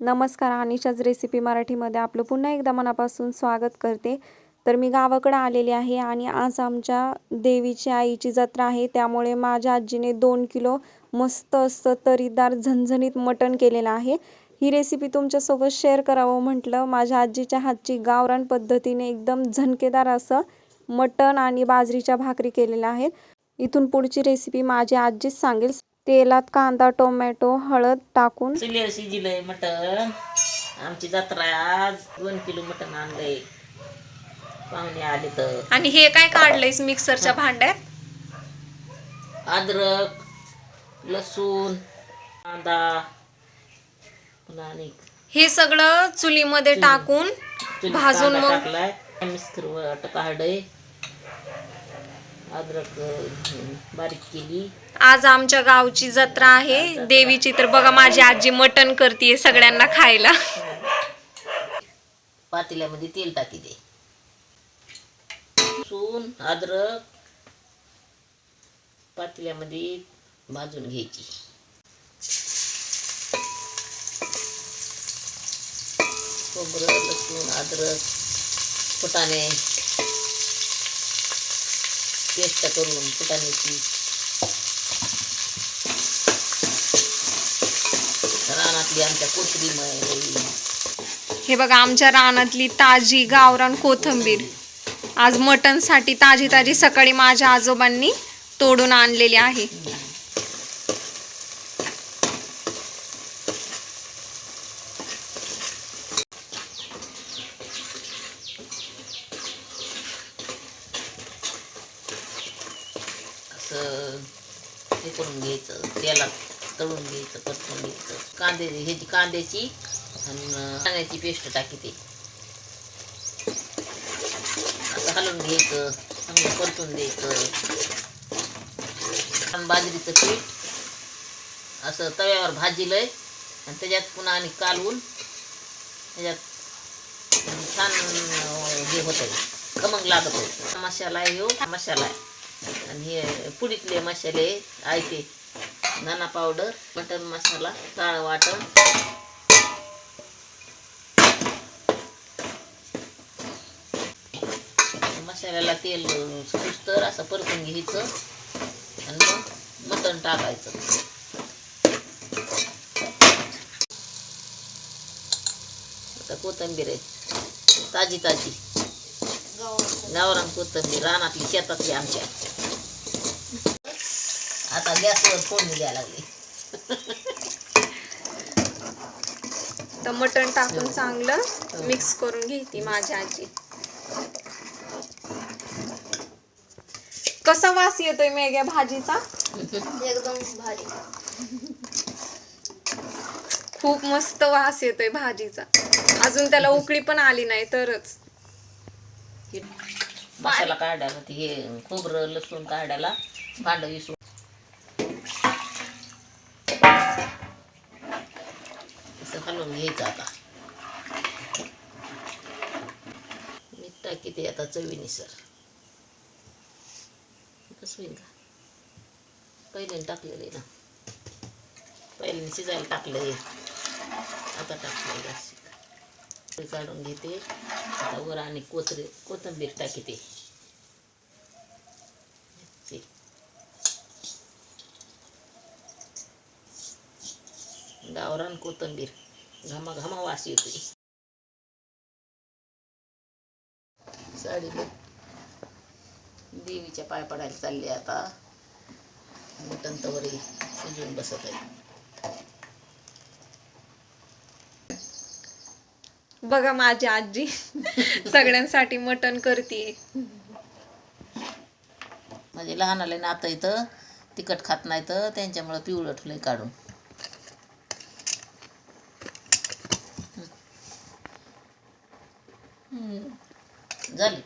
नमस्कार अनिशाच रेसिपी मराठीमध्ये आपलं पुन्हा एकदा मनापासून स्वागत करते. तर मी गावाकडं आलेले आहे आणि आज आमच्या देवीची आईची जत्रा आहे. त्यामुळे माझ्या आजीने दोन किलो मस्त असं तरीदार झणझणीत मटण केलेलं आहे. ही रेसिपी तुमच्यासोबत शेअर करावं म्हटलं. माझ्या आजीच्या हातची गावरान पद्धतीने एकदम झणकेदार असं मटण आणि बाजरीच्या भाकरी केलेल्या आहेत. इथून पुढची रेसिपी माझी आजीच सांगेल. तेलात कांदा टोमॅटो हळद टाकून शिजिलंय मटण. आमची जत्रा आज दोन किलो मटण आणलंय. पाहुणे आले तर. आणि हे काय काढलंयस मिक्सरच्या भांड्यात? अद्रक लसूण कांदा पुन्हा आणि हे सगळं चुलीमध्ये टाकून चुलीत भाजून कांदा मग- टाकलाय. मिस्कर काढय अद्रक बारीक केली. आज आमच्या गावची जत्रा आहे. देवीची तर बघा माझी आजी मटण करते सगळ्यांना खायला. पातेल्यामध्ये तेल टाकी दे. लसूण अद्रक पातेल्यामध्ये भाजून घ्यायची. खोबरं लसूण अद्रक फुटाणे. पेस्ट करून फुटाण्याची रानातली आमच्या कोथरी हे बघा आमच्या रानातली ताजी गावरान कोथंबीर. आज मटणसाठी ताजी ताजी सकाळी माझ्या आजोबांनी तोडून आणलेली आहे. असं हे करून घ्यायचं तेलात तळून घ्यायचं परतून घ्यायचं. कांदे ह्याची कांद्याची आणि कांद्याची पेस्ट टाकी ते असं हलवून घ्यायचं चांगलं परतून द्यायचं. आणि बाजरीचं पीठ असं तव्यावर भाजीलंय आणि त्याच्यात पुन्हा आणि कालवून त्याच्यात छान हे होतं खमंग लागत होतं मसाला आहे हो, मसाला आहे. आणि हे पुडीतले मसाले आयते नाना पावडर मटन मसाला काळं वाटण. मसाल्याला तेल सुस्तर असं परतून घ्यायचं आणि मग मटण टाकायचं. आता कोथिंबीर आहे. ताजी ताजी. गावरान कोथंबीर रानातली शेतातली आमच्या. आता गॅसवर फोडणी द्यायला लागली. तर मटण टाकून चांगलं मिक्स करून घेते माझी आजी. कसा वास येतोय मेग्या भाजीचा? एकदम भारी. खूप मस्त वास येतोय भाजीचा. अजून त्याला उकळी पण आली नाही तरच. मसाला काढायला ते खोबरं लसूण काढायला भांड विसरून घालून घ्यायचं आता मीठ टाकी ते आता चवीनुसार कसं होईल का? पहिल्याने टाकलेलं आहे ना. पहिल्याने शिजायला टाकलं आहे आता टाकलेलं जास्त. ते काढून घेते. आता वर आणि कोथरे कोथिंबीर टाकते. ते. गावरान कोथिंबीर. घामा घामा वास येतोय साडी देवीच्या पाय पडायला चालले आता. मटण तवरी शिजून बसत आहे. बघा माझी आजी सगळ्यांसाठी मटण करते माझे लहान आले नातं इथं तिखट खात नाही तर त्यांच्यामुळं पिवळं ठुले काढून. झाली.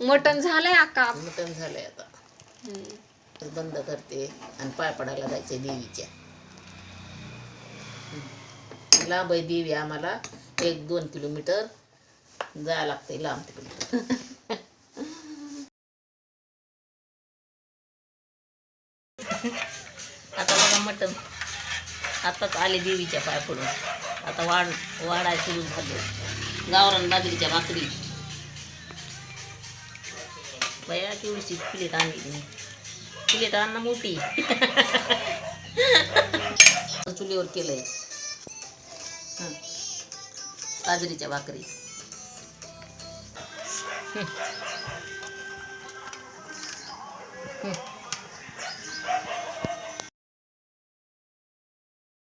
मटण झालंय आका. मटण झालंय आता. तर बंद करते आणि पाय पडायला जायचे देवीच्या. लांब आहे देवी आम्हाला एक दोन किलोमीटर जायला लागते लांब तिकडे. आता बघा मटण. आताच आले देवीच्या पाय पडून. आता वाढ वाढाय सुरू झालं. गावरान बाजरीच्या भाकरी. बया केवढीशी प्लेट आणली मी. प्लेट आण मोठी. चुलीवर केलंय. बाजरीच्या भाकरी.